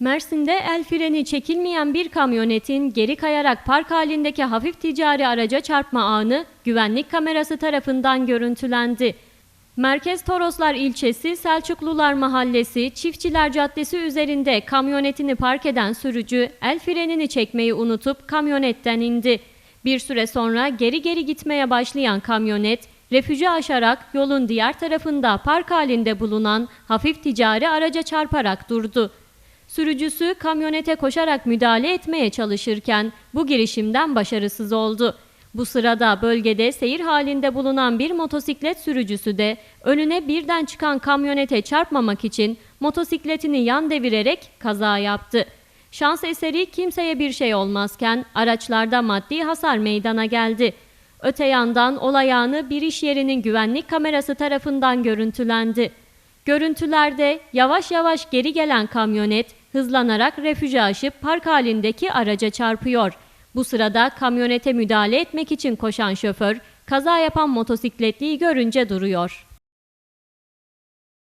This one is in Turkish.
Mersin'de el freni çekilmeyen bir kamyonetin geri kayarak park halindeki hafif ticari araca çarpma anı güvenlik kamerası tarafından görüntülendi. Merkez Toroslar ilçesi Selçuklular Mahallesi Çiftçiler Caddesi üzerinde kamyonetini park eden sürücü el frenini çekmeyi unutup kamyonetten indi. Bir süre sonra geri geri gitmeye başlayan kamyonet refüjü aşarak yolun diğer tarafında park halinde bulunan hafif ticari araca çarparak durdu. Sürücüsü kamyonete koşarak müdahale etmeye çalışırken bu girişimden başarısız oldu. Bu sırada bölgede seyir halinde bulunan bir motosiklet sürücüsü de önüne birden çıkan kamyonete çarpmamak için motosikletini yan devirerek kaza yaptı. Şans eseri kimseye bir şey olmazken araçlarda maddi hasar meydana geldi. Öte yandan olay bir iş yerinin güvenlik kamerası tarafından görüntülendi. Görüntülerde yavaş yavaş geri gelen kamyonet hızlanarak refüje aşıp park halindeki araca çarpıyor. Bu sırada kamyonete müdahale etmek için koşan şoför kaza yapan motosikletliyi görünce duruyor.